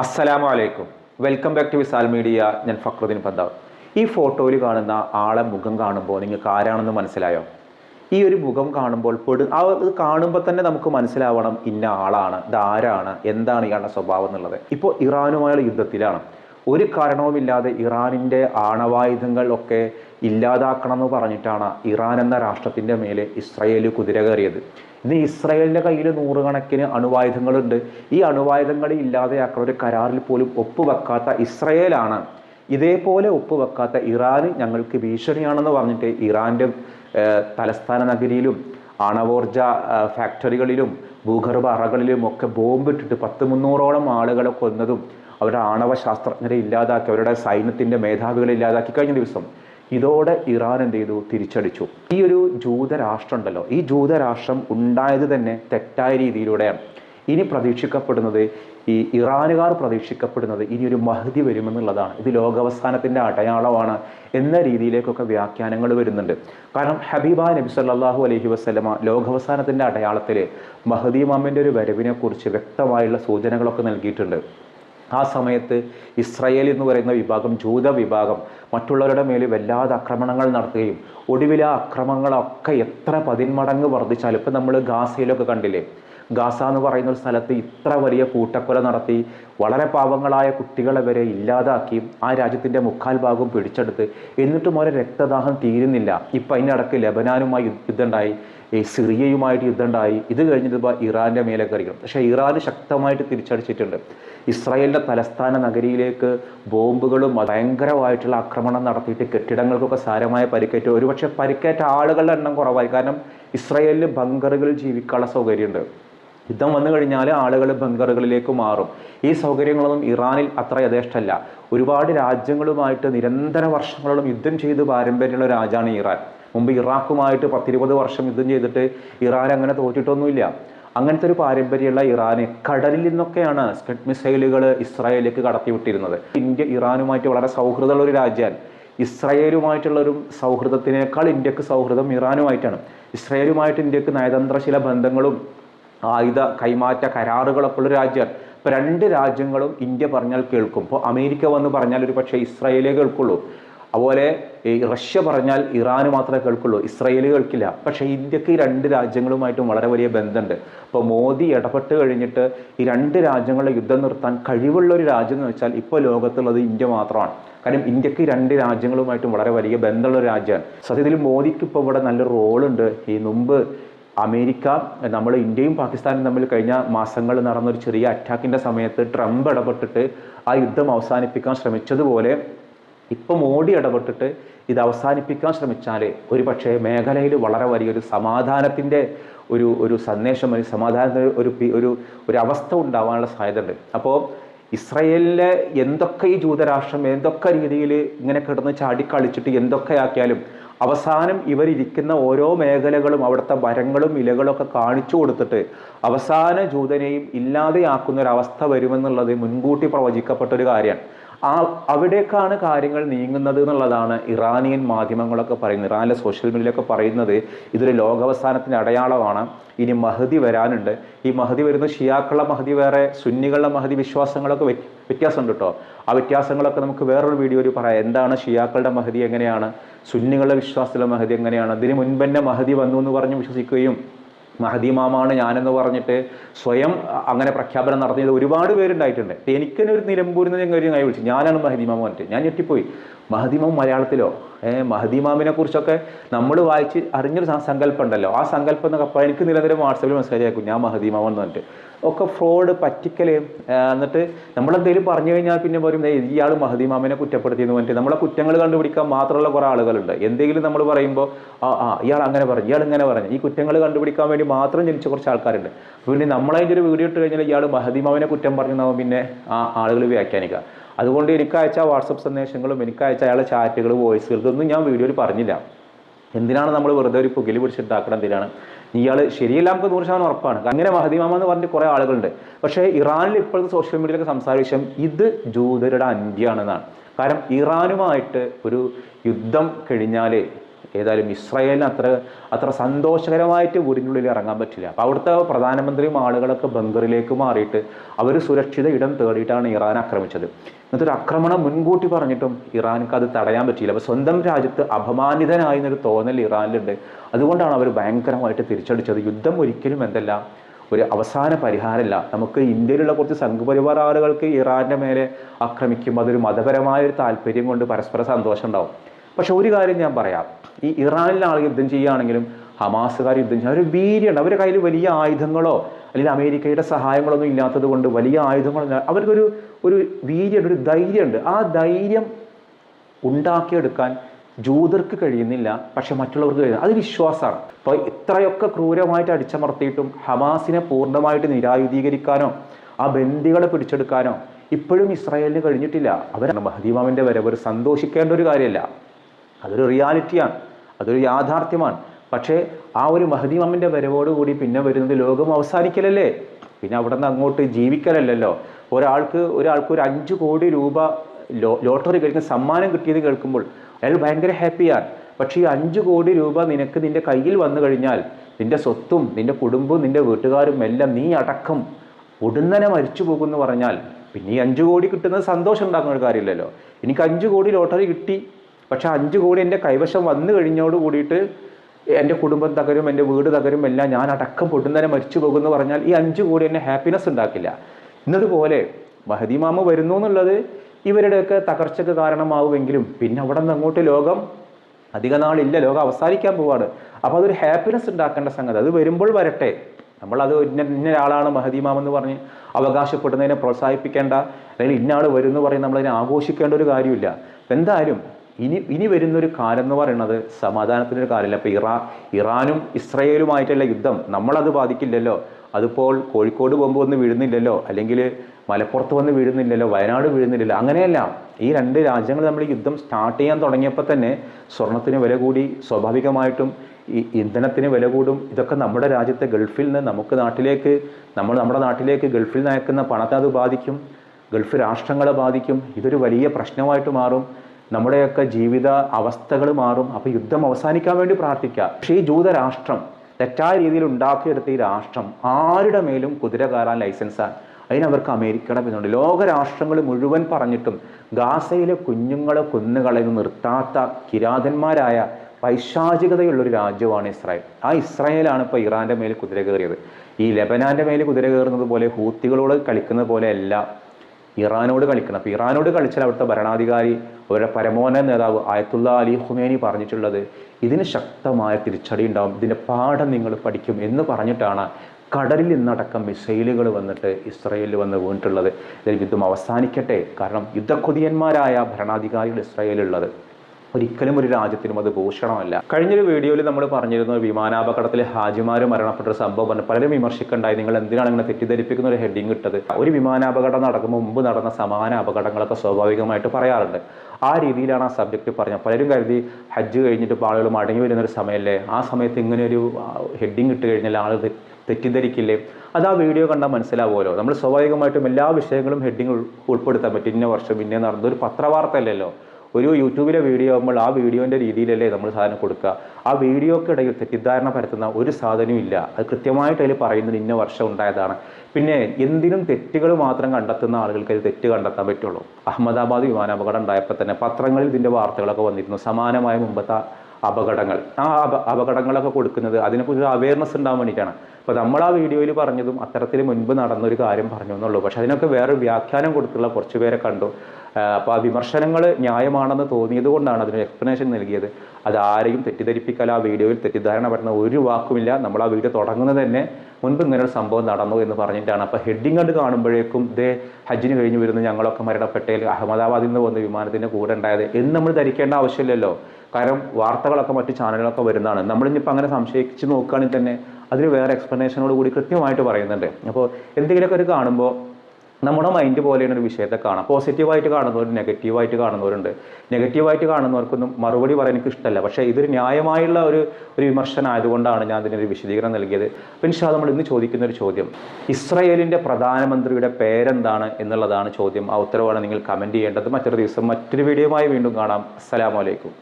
അസ്സലാമു അലൈക്കും. Welcome back to Visal media. ഞാൻ ഫക്രുദ്ദീൻ പന്താവ്. ഈ ഫോട്ടോയിൽ കാണുന്ന ആളെ മുഖം കാണുമ്പോൾ നിങ്ങൾക്ക് ആരാണെന്ന് മനസ്സിലായോ? ഈ ഒരു മുഖം കാണുമ്പോൾ പെടു. ആ ഇത് കാണുമ്പോൾ തന്നെ നമുക്ക് മനസ്സിലാവണം ഇന്ന ആളാണ് ഇതാരാണ് എന്താണ് ഇയാളുടെ സ്വഭാവം എന്നുള്ളത്. ഇപ്പോൾ ഇറാനുമായുള്ള യുദ്ധത്തിലാണ്. ഒരു കാരണവുമില്ലാതെ ഇറാനിന്റെ ആണവായുധങ്ങൾ ഒക്കെ ഇല്ലാതാക്കണം എന്ന് പറഞ്ഞിട്ടാണ് ഇറാൻ എന്ന രാഷ്ട്രത്തിന്റെ മേലെ ഇസ്രയേൽ കുതിര കയറിയത്. ഇന്ന് ഇസ്രയേലിന്റെ കയ്യിൽ നൂറുകണക്കിന് അണുവായുധങ്ങളുണ്ട്. ഈ അണുവായുധങ്ങൾ ഇല്ലാതെയാക്കുന്ന ഒരു കരാറിൽ പോലും ഒപ്പുവെക്കാത്ത ഇസ്രയേലാണ്. ഇതേപോലെ ഒപ്പുവെക്കാത്ത ഇറാൻ ഞങ്ങൾക്ക് ഭീഷണിയാണെന്ന് പറഞ്ഞിട്ട് ഇറാന്റെ തലസ്ഥാന നഗരിയിലും ആണവോർജ ഫാക്ടറികളിലും ഭൂഗർഭ അറകളിലും ഒക്കെ ബോംബിട്ടിട്ട് പത്ത് മുന്നൂറോളം ആളുകളെ കൊന്നതും അവരുടെ ആണവ ശാസ്ത്രജ്ഞരെ ഇല്ലാതാക്കി അവരുടെ സൈന്യത്തിന്റെ മേധാവികളെ ഇല്ലാതാക്കി കഴിഞ്ഞ ദിവസം. ഇതോടെ ഇറാൻ എന്ത് ചെയ്തു? തിരിച്ചടിച്ചു. ഈ ഒരു ജൂതരാഷ്ട്രം ഉണ്ടല്ലോ ഈ ജൂതരാഷ്ട്രം ഉണ്ടായത് തന്നെ തെറ്റായ രീതിയിലൂടെയാണ്. ഇനി പ്രതീക്ഷിക്കപ്പെടുന്നത് ഈ ഇറാനുകാർ പ്രതീക്ഷിക്കപ്പെടുന്നത് ഇനി ഒരു മഹതി വരുമെന്നുള്ളതാണ്. ഇത് ലോകാവസ്ഥാനത്തിന്റെ അടയാളമാണ് എന്ന രീതിയിലേക്കൊക്കെ വ്യാഖ്യാനങ്ങൾ വരുന്നുണ്ട്. കാരണം ഹബീബ നബി സല്ലാഹു അലഹി വസ്ലമ ലോകാവസാനത്തിന്റെ അടയാളത്തിൽ മഹദി മാമിന്റെ ഒരു വരവിനെക്കുറിച്ച് വ്യക്തമായുള്ള സൂചനകളൊക്കെ നൽകിയിട്ടുണ്ട്. ആ സമയത്ത് ഇസ്രയേൽ എന്ന് പറയുന്ന വിഭാഗം ജൂത വിഭാഗം മറ്റുള്ളവരുടെ മേൽ വല്ലാതെ ആക്രമണങ്ങൾ നടത്തുകയും ഒടുവിൽ ആ അക്രമങ്ങളൊക്കെ എത്ര പതിന്മടങ്ങ് വർദ്ധിച്ചാലും ഇപ്പം നമ്മൾ ഗാസയിലൊക്കെ കണ്ടില്ലേ? ഗാസ എന്ന് പറയുന്ന ഒരു സ്ഥലത്ത് ഇത്ര വലിയ കൂട്ടക്കൊല നടത്തി വളരെ പാവങ്ങളായ കുട്ടികളെ വരെ ഇല്ലാതാക്കി ആ രാജ്യത്തിന്റെ മുക്കാൽ ഭാഗവും പിടിച്ചെടുത്ത്. എന്നിട്ടും അവരെ രക്തദാഹം തീരുന്നില്ല. ഇപ്പം അതിനിടക്ക് ലബനാനുമായി യുദ്ധമുണ്ടായി ഈ സിറിയയുമായിട്ട് യുദ്ധമുണ്ടായി. ഇത് കഴിഞ്ഞിട്ട് ഇപ്പോൾ ഇറാന്റെ മേലെ കയറിക്കണം പക്ഷേ ഇറാൻ ശക്തമായിട്ട് തിരിച്ചടിച്ചിട്ടുണ്ട്. ഇസ്രായേലിന്റെ തലസ്ഥാന നഗരിയിലേക്ക് ബോംബുകളും ഭയങ്കരമായിട്ടുള്ള ആക്രമണം നടത്തിയിട്ട് കെട്ടിടങ്ങൾക്കൊക്കെ സാരമായ പരിക്കേറ്റ്. ഒരുപക്ഷെ പരിക്കേറ്റ ആളുകളുടെ എണ്ണം കുറവായി. കാരണം ഇസ്രായേലിൽ ബങ്കറുകളിൽ ജീവിക്കാനുള്ള സൗകര്യമുണ്ട്. യുദ്ധം വന്നു കഴിഞ്ഞാൽ ആളുകൾ ബങ്കറുകളിലേക്ക് മാറും. ഈ സൗകര്യങ്ങളൊന്നും ഇറാനിൽ അത്ര യഥേഷ്ടമല്ല ഒരുപാട് രാജ്യങ്ങളുമായിട്ട് നിരന്തര വർഷങ്ങളോളം യുദ്ധം ചെയ്ത് പാരമ്പര്യമുള്ള രാജ്യമാണ് ഇറാൻ. മുമ്പ് ഇറാഖുമായിട്ട് പത്തിരുപത് വർഷം യുദ്ധം ചെയ്തിട്ട് ഇറാൻ അങ്ങനെ തോറ്റിട്ടൊന്നുമില്ല. അങ്ങനത്തെ ഒരു പാരമ്പര്യമുള്ള ഇറാന് കടലിൽ നിന്നൊക്കെയാണ് സ്കഡ് മിസൈലുകൾ ഇസ്രായേലിലേക്ക് കടത്തിവിട്ടിരുന്നത്. ഇന്ത്യ ഇറാനുമായിട്ട് വളരെ സൗഹൃദമുള്ള ഒരു രാജ്യമാണ്. ഇസ്രായേലുമായിട്ടുള്ള ഒരു സൗഹൃദത്തിനേക്കാൾ ഇന്ത്യയ്ക്ക് സൗഹൃദം ഇറാനുമായിട്ടാണ്. ഇസ്രായേലുമായിട്ട് ഇന്ത്യയ്ക്ക് നയതന്ത്ര ചില ബന്ധങ്ങളും ആയുധ കൈമാറ്റ കരാറുകളൊക്കെ ഉള്ള രാജ്യമാണ്. ഇപ്പോൾ രണ്ട് രാജ്യങ്ങളും ഇന്ത്യ പറഞ്ഞാൽ കേൾക്കും. ഇപ്പോൾ അമേരിക്ക വന്ന് പറഞ്ഞാൽ ഒരു പക്ഷേ ഇസ്രായേലേ കേൾക്കുള്ളൂ. അതുപോലെ ഈ റഷ്യ പറഞ്ഞാൽ ഇറാന് മാത്രമേ കേൾക്കുള്ളൂ ഇസ്രായേൽ കേൾക്കില്ല. പക്ഷേ ഇന്ത്യയ്ക്ക് ഈ രണ്ട് രാജ്യങ്ങളുമായിട്ടും വളരെ വലിയ ബന്ധമുണ്ട്. അപ്പോൾ മോദി ഇടപെട്ട് കഴിഞ്ഞിട്ട് ഈ രണ്ട് രാജ്യങ്ങളുടെ യുദ്ധം നിർത്താൻ കഴിവുള്ള ഒരു രാജ്യം എന്ന് വെച്ചാൽ ഇപ്പോൾ ലോകത്തുള്ളത് ഇന്ത്യ മാത്രമാണ്. കാരണം ഇന്ത്യയ്ക്ക് രണ്ട് രാജ്യങ്ങളുമായിട്ടും വളരെ വലിയ ബന്ധമുള്ള ഒരു രാജ്യമാണ്. സത്യത്തിൽ മോദിക്ക് ഇപ്പോൾ ഇവിടെ നല്ലൊരു റോളുണ്ട്. ഈ മുമ്പ് അമേരിക്ക നമ്മൾ ഇന്ത്യയും പാകിസ്ഥാനും തമ്മിൽ കഴിഞ്ഞ മാസങ്ങൾ നടന്നൊരു ചെറിയ അറ്റാക്കിന്റെ സമയത്ത് ട്രംപ് ഇടപെട്ടിട്ട് ആ യുദ്ധം അവസാനിപ്പിക്കാൻ ശ്രമിച്ചതുപോലെ ഇപ്പം മോഡി ഇടപെട്ടിട്ട് ഇത് അവസാനിപ്പിക്കാൻ ശ്രമിച്ചാൽ ഒരു പക്ഷേ മേഖലയിൽ വളരെ വലിയൊരു സമാധാനത്തിന്റെ ഒരു ഒരു സന്ദേശം ഒരു സമാധാനത്തിന് ഒരു ഒരു ഒരു അവസ്ഥ ഉണ്ടാവാനുള്ള സാധ്യതയുണ്ട്. അപ്പോൾ ഇസ്രയേലിലെ എന്തൊക്കെ ഈ ജൂതരാഷ്ട്രം എന്തൊക്കെ രീതിയിൽ ഇങ്ങനെ കിടന്ന് ചാടിക്കളിച്ചിട്ട് എന്തൊക്കെ ആക്കിയാലും അവസാനം ഇവരിരിക്കുന്ന ഓരോ മേഖലകളും അവിടുത്തെ മരങ്ങളും ഇലകളൊക്കെ കാണിച്ചു കൊടുത്തിട്ട് അവസാന ജൂതനെയും ഇല്ലാതെയാക്കുന്ന ഒരു അവസ്ഥ വരുമെന്നുള്ളത് മുൻകൂട്ടി പ്രവചിക്കപ്പെട്ട ഒരു കാര്യമാണ്. ആ അവിടേക്കാണ് കാര്യങ്ങൾ നീങ്ങുന്നത് എന്നുള്ളതാണ് ഇറാനിയൻ മാധ്യമങ്ങളൊക്കെ പറയുന്നത് ഇറാനിലെ സോഷ്യൽ മീഡിയയിലൊക്കെ പറയുന്നത് ഇതൊരു ലോകാവസാനത്തിന്റെ അടയാളമാണ്. ഇനി മഹദി വരാനുണ്ട്. ഈ മഹദി വരുന്ന ഷിയാക്കളുടെ മഹദി വേറെ സുന്നികളുടെ മഹദി വിശ്വാസങ്ങളൊക്കെ വ്യ- വ്യത്യാസമുണ്ട് കേട്ടോ. ആ വ്യത്യാസങ്ങളൊക്കെ നമുക്ക് വേറൊരു വീഡിയോയിൽ പറയാം. എന്താണ് ഷിയാക്കളുടെ മഹദി എങ്ങനെയാണ്? സുന്നികളുടെ വിശ്വാസത്തിലെ മഹദി എങ്ങനെയാണ്? അതിന് മുൻപന്നെ മഹദി വന്നു എന്ന് പറഞ്ഞ് വിശ്വസിക്കുകയും മഹദിമാമാണ് ഞാനെന്ന് പറഞ്ഞിട്ട് സ്വയം അങ്ങനെ പ്രഖ്യാപനം നടത്തിയത് ഒരുപാട് പേരുണ്ടായിട്ടുണ്ട്. ഇപ്പം എനിക്കെന്നെ ഒരു നിലമ്പൂരിൽ നിന്ന് ഞങ്ങൾ കൈ വിളിച്ചു. ഞാനാണ് മഹദീമാമ പറഞ്ഞിട്ട്. ഞാൻ ഞെട്ടിപ്പോയി. മഹദിമാം മലയാളത്തിലോ? ഏഹ് മഹദീമാമിനെ കുറിച്ചൊക്കെ നമ്മൾ വായിച്ച് അറിഞ്ഞൊരു സങ്കല്പം ഉണ്ടല്ലോ ആ സങ്കല്പം എന്നൊക്കെ അപ്പോൾ എനിക്ക് നിരന്തരം വാട്സപ്പിൽ മെസ്സേജ് അയക്കും. ഞാൻ മഹദീമാമ എന്ന് പറഞ്ഞിട്ട്. ഒക്കെ ഫ്രോഡ് പറ്റിക്കൽ ആ, എന്നിട്ട് നമ്മളെന്തെങ്കിലും പറഞ്ഞു കഴിഞ്ഞാൽ പിന്നെ പറയും ഇയാൾ മഹദീമാമിനെ കുറ്റപ്പെടുത്തിയെന്ന് പറഞ്ഞിട്ട് നമ്മളെ കുറ്റങ്ങൾ കണ്ടുപിടിക്കാൻ മാത്രമുള്ള കുറേ ആളുകളുണ്ട്. എന്തെങ്കിലും നമ്മൾ പറയുമ്പോൾ ആ ആ ഇയാൾ അങ്ങനെ പറഞ്ഞു ഇയാൾ ഇങ്ങനെ പറഞ്ഞു. ഈ കുറ്റങ്ങൾ കണ്ടുപിടിക്കാൻ വേണ്ടി മാത്രം ജനിച്ച കുറച്ച് ആൾക്കാരുണ്ട്. അപ്പോൾ പിന്നെ നമ്മളതിന്റെ ഒരു വീഡിയോ ഇട്ട് കഴിഞ്ഞാൽ ഇയാൾ മഹദിമാവിനെ കുറ്റം പറഞ്ഞാവും പിന്നെ ആ ആളുകൾ വ്യാഖ്യാനിക്കുക. അതുകൊണ്ട് എനിക്ക് അയച്ച വാട്സപ്പ് സന്ദേശങ്ങളും എനിക്ക് അയച്ച അയാളെ ചാറ്റുകൾ വോയിസ് ഇതൊന്നും ഞാൻ വീഡിയോയിൽ പറഞ്ഞില്ല. എന്തിനാണ് നമ്മൾ വെറുതെ ഒരു പുകലി പിടിച്ചിട്ടാക്കണം എന്തിനാണ്? ഇയാൾ ശരിയല്ല നമുക്ക് നൂറ് ശതമാനം ഉറപ്പാണ്. അങ്ങനെ മഹദിമാമ എന്ന് പറഞ്ഞിട്ട് കുറേ ആളുകളുണ്ട്. പക്ഷേ ഇറാനിൽ ഇപ്പോഴത്തെ സോഷ്യൽ മീഡിയയിലൊക്കെ വിഷയം ഇത് ജൂതരുടെ അന്ത്യാണെന്നാണ് കാരണം ഇറാനുമായിട്ട് ഒരു യുദ്ധം കഴിഞ്ഞാൽ ഏതായാലും ഇസ്രായേലിന് അത്ര അത്ര സന്തോഷകരമായിട്ട് വീടിനുള്ളിൽ ഇറങ്ങാൻ പറ്റില്ല. അപ്പോൾ അവിടുത്തെ പ്രധാനമന്ത്രിയും ആളുകളൊക്കെ ബങ്കറിലേക്ക് മാറിയിട്ട് അവർ സുരക്ഷിത ഇടം തേടിയിട്ടാണ് ഇറാൻ ആക്രമിച്ചത്. എന്നിട്ടൊരു ആക്രമണം മുൻകൂട്ടി പറഞ്ഞിട്ടും ഇറാൻക്ക് അത് തടയാൻ പറ്റിയില്ല. അപ്പോൾ സ്വന്തം രാജ്യത്ത് അപമാനിതനായി എന്നൊരു തോന്നൽ ഇറാനിലുണ്ട്. അതുകൊണ്ടാണ് അവർ ഭയങ്കരമായിട്ട് തിരിച്ചടിച്ചത്. യുദ്ധം ഒരിക്കലും എന്തല്ല ഒരു അവസാന പരിഹാരമല്ല. നമുക്ക് ഇന്ത്യയിലുള്ള കുറച്ച് സംഘപരിവാർ ആളുകൾക്ക് ഇറാന്റെ മേലെ ആക്രമിക്കുമ്പോൾ അതൊരു മതപരമായ ഒരു താല്പര്യം കൊണ്ട് പരസ്പര സന്തോഷം ഉണ്ടാവും. പക്ഷെ ഒരു കാര്യം ഞാൻ പറയാം. ഈ ഇറാനിലെ ആൾ യുദ്ധം ചെയ്യുകയാണെങ്കിലും ഹമാസുകാർ യുദ്ധം ചെയ്യുക ഒരു വീര്യമുണ്ട് അവരുടെ കയ്യിൽ വലിയ ആയുധങ്ങളോ അല്ലെങ്കിൽ അമേരിക്കയുടെ സഹായങ്ങളൊന്നും ഇല്ലാത്തത് കൊണ്ട് വലിയ ആയുധങ്ങളോ അവർക്കൊരു ഒരു വീര്യമുണ്ട് ഒരു ധൈര്യമുണ്ട്. ആ ധൈര്യം ഉണ്ടാക്കിയെടുക്കാൻ ജൂതർക്ക് കഴിയുന്നില്ല പക്ഷെ മറ്റുള്ളവർക്ക് കഴിയുന്നു അത് വിശ്വാസമാണ്. അപ്പോൾ ഇത്രയൊക്കെ ക്രൂരമായിട്ട് അടിച്ചമർത്തിയിട്ടും ഹമാസിനെ പൂർണമായിട്ട് നിരായുധീകരിക്കാനോ ആ ബന്ദികളെ പിടിച്ചെടുക്കാനോ ഇപ്പോഴും ഇസ്രായേലിന് കഴിഞ്ഞിട്ടില്ല. അവരാണ് മഹദീമാമിന്റെ വരവ്. ഒരു സന്തോഷിക്കേണ്ട ഒരു കാര്യമല്ല. അതൊരു റിയാലിറ്റിയാണ്. അതൊരു യാഥാർത്ഥ്യമാണ്. പക്ഷേ ആ ഒരു മഹദീമമ്മിന്റെ വരവോടുകൂടി പിന്നെ വരുന്നത് ലോകം അവസാനിക്കലല്ലേ? പിന്നെ അവിടെ നിന്ന് അങ്ങോട്ട് ജീവിക്കലല്ലല്ലോ? ഒരാൾക്ക് ഒരാൾക്ക് ഒരു അഞ്ച് കോടി രൂപ ലോ ലോട്ടറി കളിക്കുന്ന സമ്മാനം കിട്ടിയത് കേൾക്കുമ്പോൾ അയാൾ ഭയങ്കര ഹാപ്പിയാണ്. പക്ഷേ ഈ അഞ്ച് കോടി രൂപ നിനക്ക് നിന്റെ കയ്യിൽ വന്നു കഴിഞ്ഞാൽ നിന്റെ സ്വത്തും നിന്റെ കുടുംബവും നിന്റെ വീട്ടുകാരും എല്ലാം നീ അടക്കം ഉടുന്നനെ മരിച്ചു പോകുമെന്ന് പറഞ്ഞാൽ പിന്നെ ഈ അഞ്ച് കോടി കിട്ടുന്നത് സന്തോഷം ഉണ്ടാക്കുന്ന ഒരു കാര്യമില്ലല്ലോ. എനിക്ക് അഞ്ച് കോടി ലോട്ടറി കിട്ടി. പക്ഷെ അഞ്ച് കോടി എന്റെ കൈവശം വന്നു കഴിഞ്ഞോട് കൂടിയിട്ട് എന്റെ കുടുംബം തകരും എന്റെ വീട് തകരും എല്ലാം ഞാൻ അടക്കം പൊട്ടുന്നതിനെ മരിച്ചു പോകുമെന്ന് പറഞ്ഞാൽ ഈ അഞ്ച് കോടി എന്നെ ഹാപ്പിനെസ് ഉണ്ടാക്കില്ല. എന്നതുപോലെ മഹദിമാമ വരുന്നു എന്നുള്ളത് ഇവരുടെയൊക്കെ തകർച്ചയ്ക്ക് കാരണമാവുമെങ്കിലും പിന്നെ അവിടെ നിന്ന് അങ്ങോട്ട് ലോകം അധിക നാളില്ല ലോകം അവസാനിക്കാൻ പോവാണ്. അപ്പോൾ അതൊരു ഹാപ്പിനെസ് ഉണ്ടാക്കേണ്ട സംഗതി. അത് വരുമ്പോൾ വരട്ടെ. നമ്മളത് ഇന്ന ഇന്ന ഒരാളാണ് എന്ന് പറഞ്ഞ് അവകാശപ്പെടുന്നതിനെ പ്രോത്സാഹിപ്പിക്കേണ്ട അല്ലെങ്കിൽ ഇന്ന ആൾ വരും എന്ന് പറഞ്ഞ് നമ്മളതിനെ ആഘോഷിക്കേണ്ട ഒരു കാര്യമില്ല. എന്തായാലും ഇനി ഇനി വരുന്നൊരു കാലം എന്ന് പറയുന്നത് സമാധാനത്തിനൊരു കാലമല്ല അപ്പോൾ ഇറാ ഇറാനും ഇസ്രയേലുമായിട്ടുള്ള യുദ്ധം? നമ്മളത് ബാധിക്കില്ലല്ലോ. അതിപ്പോൾ കോഴിക്കോട് ബോംബ് വന്ന് വീഴുന്നില്ലല്ലോ. അല്ലെങ്കിൽ മലപ്പുറത്ത് വന്ന് വീഴുന്നില്ലല്ലോ. വയനാട് വീഴുന്നില്ലല്ലോ. അങ്ങനെയല്ല. ഈ രണ്ട് രാജ്യങ്ങൾ നമ്മൾ യുദ്ധം സ്റ്റാർട്ട് ചെയ്യാൻ തുടങ്ങിയപ്പോൾ തന്നെ സ്വർണത്തിന് വില കൂടി സ്വാഭാവികമായിട്ടും ഈ ഇന്ധനത്തിന് വില കൂടും. ഇതൊക്കെ നമ്മുടെ രാജ്യത്തെ ഗൾഫിൽ നിന്ന് നമുക്ക് നാട്ടിലേക്ക് നമ്മൾ നമ്മുടെ നാട്ടിലേക്ക് ഗൾഫിൽ നിന്ന് അയക്കുന്ന പണത്തെ അത് ബാധിക്കും. ഗൾഫ് രാഷ്ട്രങ്ങളെ ബാധിക്കും. ഇതൊരു വലിയ പ്രശ്നമായിട്ട് മാറും. നമ്മുടെയൊക്കെ ജീവിത അവസ്ഥകൾ മാറും. അപ്പോൾ യുദ്ധം അവസാനിക്കാൻ വേണ്ടി പ്രാർത്ഥിക്കുക. പക്ഷേ ഈ ജൂതരാഷ്ട്രം തെറ്റായ രീതിയിൽ ഉണ്ടാക്കിയെടുത്ത ഈ രാഷ്ട്രം ആരുടെ മേലും കുതിര കയറാൻ ലൈസൻസാണ് അതിനവർക്ക് അമേരിക്കയുടെ പിന്നുണ്ട് ലോകരാഷ്ട്രങ്ങൾ മുഴുവൻ പറഞ്ഞിട്ടും ഗാസയിലെ കുഞ്ഞുങ്ങളെ കൊന്നുകളയുന്ന നിർത്താത്ത കിരാതന്മാരായ പൈശാചികതയുള്ളൊരു രാജ്യമാണ് ഇസ്രായേൽ. ആ ഇസ്രായേലാണ് ഇപ്പോൾ ഇറാന്റെ മേൽ കുതിര കയറിയത്. ഈ ലെബനാന്റെ മേൽ കുതിര കയറുന്നത് പോലെ ഹൂത്തികളോട് കളിക്കുന്ന പോലെ അല്ല. ഇറാനോട് കളിക്കണം. അപ്പോൾ ഇറാനോട് കളിച്ചാൽ അവിടുത്തെ ഭരണാധികാരി അവരുടെ പരമോന്നത നേതാവ് ആയത്തുള്ള അലി ഹുമേനി പറഞ്ഞിട്ടുള്ളത് ഇതിന് ശക്തമായ തിരിച്ചടി ഉണ്ടാവും. ഇതിന്റെ പാഠം നിങ്ങൾ പഠിക്കും എന്ന് പറഞ്ഞിട്ടാണ് കടലിൽ നിന്നടക്കം മിസൈലുകൾ വന്നിട്ട് ഇസ്രയേലിൽ വന്ന് വീണിട്ടുള്ളത്. ഇതിൽ യുദ്ധം അവസാനിക്കട്ടെ. കാരണം യുദ്ധക്കൊതിയന്മാരായ ഭരണാധികാരികൾ ഇസ്രയേലുള്ളത് ഒരിക്കലും ഒരു രാജ്യത്തിനും അത് ഭൂഷണമല്ല കഴിഞ്ഞൊരു വീഡിയോയിൽ നമ്മൾ പറഞ്ഞിരുന്നു വിമാനാപകടത്തിൽ ഹാജിമാർ മരണപ്പെട്ട ഒരു സംഭവം പറഞ്ഞു. പലരും വിമർശിക്കണ്ടായി. നിങ്ങൾ എന്തിനാണ് ഇങ്ങനെ തെറ്റിദ്ധരിപ്പിക്കുന്ന ഒരു ഹെഡിങ് ഇട്ടത്? ഒരു വിമാനാപകടം നടക്കുമ്പോൾ മുമ്പ് നടന്ന സമാന അപകടങ്ങളൊക്കെ സ്വാഭാവികമായിട്ട് പറയാറുണ്ട്. ആ രീതിയിലാണ് ആ സബ്ജക്റ്റ് പറഞ്ഞത്. പലരും കരുതി ഹജ്ജ് കഴിഞ്ഞിട്ട് ഇപ്പോൾ ആളുകൾ മടങ്ങി വരുന്ന ഒരു സമയമല്ലേ? ആ സമയത്ത് ഇങ്ങനെ ഒരു ഹെഡിങ് ഇട്ട് കഴിഞ്ഞാൽ ആൾ തെറ്റിദ്ധരിക്കില്ലേ? അത് ആ വീഡിയോ കണ്ടാൽ മനസ്സിലാവുമല്ലോ. നമ്മൾ സ്വാഭാവികമായിട്ടും എല്ലാ വിഷയങ്ങളും ഹെഡിങ് ഉൾപ്പെടുത്താൻ പറ്റും. ഇന്ന വർഷം ഇന്നേ നടന്ന ഒരു പത്രവാർത്ത അല്ലല്ലോ. ഒരു യൂട്യൂബിലെ വീഡിയോ ആകുമ്പോൾ ആ വീഡിയോന്റെ രീതിയിലല്ലേ നമ്മൾ സാധനം കൊടുക്കുക. ആ വീഡിയോക്കിടയിൽ തെറ്റിദ്ധാരണ പരത്തുന്ന ഒരു സാധനവും ഇല്ല. അത് കൃത്യമായിട്ട് അതിൽ പറയുന്നത് ഇന്ന വർഷം ഉണ്ടായതാണ്. പിന്നെ എന്തിനും തെറ്റുകൾ മാത്രം കണ്ടെത്തുന്ന ആളുകൾക്ക് അത് തെറ്റ് കണ്ടെത്താൻ പറ്റുള്ളൂ. അഹമ്മദാബാദ് വിമാനാപകടം ഉണ്ടായപ്പോൾ തന്നെ പത്രങ്ങളിൽ ഇതിന്റെ വാർത്തകളൊക്കെ വന്നിരുന്നു. സമാനമായ മുമ്പത്തെ അപകടങ്ങൾ. ആ അപ അപകടങ്ങളൊക്കെ കൊടുക്കുന്നത് അതിനെക്കുറിച്ച് അവയർനെസ് ഉണ്ടാകാൻ വേണ്ടിയിട്ടാണ്. അപ്പോൾ നമ്മൾ ആ വീഡിയോയിൽ പറഞ്ഞതും അത്തരത്തിൽ മുൻപ് നടന്നൊരു കാര്യം പറഞ്ഞു എന്നുള്ളൂ. പക്ഷേ അതിനൊക്കെ വേറൊരു വ്യാഖ്യാനം കൊടുത്തുള്ള കുറച്ച് പേരെ കണ്ടു. അപ്പോൾ ആ വിമർശനങ്ങൾ ന്യായമാണെന്ന് തോന്നിയത് കൊണ്ടാണ് അതിന് എക്സ്പ്ലനേഷൻ നൽകിയത്. അത് ആരെയും തെറ്റിദ്ധരിപ്പിക്കാൻ ആ വീഡിയോയിൽ തെറ്റിദ്ധാരണ പറ്റുന്ന ഒരു വാക്കുമില്ല. നമ്മൾ ആ വീഡിയോ തുടങ്ങുന്നത് തന്നെ മുൻപ് ഇങ്ങനെ ഒരു സംഭവം നടന്നു എന്ന് പറഞ്ഞിട്ടാണ്. അപ്പോൾ ഹെഡിങ് കണ്ട് കാണുമ്പോഴേക്കും ദേ ഹജ്ജിന് കഴിഞ്ഞ് വരുന്ന ഞങ്ങളൊക്കെ മരണപ്പെട്ടേൽ അഹമ്മദാബാദിൽ നിന്ന് പോകുന്ന വിമാനത്തിന്റെ കൂടെ ഉണ്ടായത് എന്ന് നമ്മൾ ധരിക്കേണ്ട ആവശ്യമില്ലല്ലോ. കാരണം വാർത്തകളൊക്കെ മറ്റ് ചാനലുകളൊക്കെ വരുന്നതാണ്. നമ്മളിനിപ്പോൾ അങ്ങനെ സംശയിച്ച് നോക്കുകയാണെങ്കിൽ തന്നെ അതിന് വേറെ എക്സ്പ്ലനേഷനോട് കൂടി കൃത്യമായിട്ട് പറയുന്നുണ്ട്. അപ്പോൾ എന്തെങ്കിലുമൊക്കെ ഒരു കാണുമ്പോൾ നമ്മുടെ മൈൻഡ് പോലെയാണ് ഒരു വിഷയത്തെ കാണാം. പോസിറ്റീവായിട്ട് കാണുന്നവർ നെഗറ്റീവായിട്ട് കാണുന്നവരുണ്ട്. നെഗറ്റീവായിട്ട് കാണുന്നവർക്കൊന്നും മറുപടി പറയാൻ എനിക്ക് ഇഷ്ടമല്ല പക്ഷേ ഇതൊരു ന്യായമായുള്ള ഒരു ഒരു വിമർശനമായതുകൊണ്ടാണ് ഞാൻ ഇതിനൊരു വിശദീകരണം നൽകിയത്. അപ്പം ഇൻഷാ നമ്മൾ ഇന്ന് ചോദിക്കുന്ന ഒരു ചോദ്യം. ഇസ്രയേലിന്റെ പ്രധാനമന്ത്രിയുടെ പേരെന്താണ് എന്നുള്ളതാണ് ചോദ്യം. ആ ഉത്തരവാണ് നിങ്ങൾ കമന്റ് ചെയ്യേണ്ടത്. മറ്റൊരു ദിവസം മറ്റൊരു വീഡിയോയുമായി വീണ്ടും കാണാം. അസ്സലാമലൈക്കും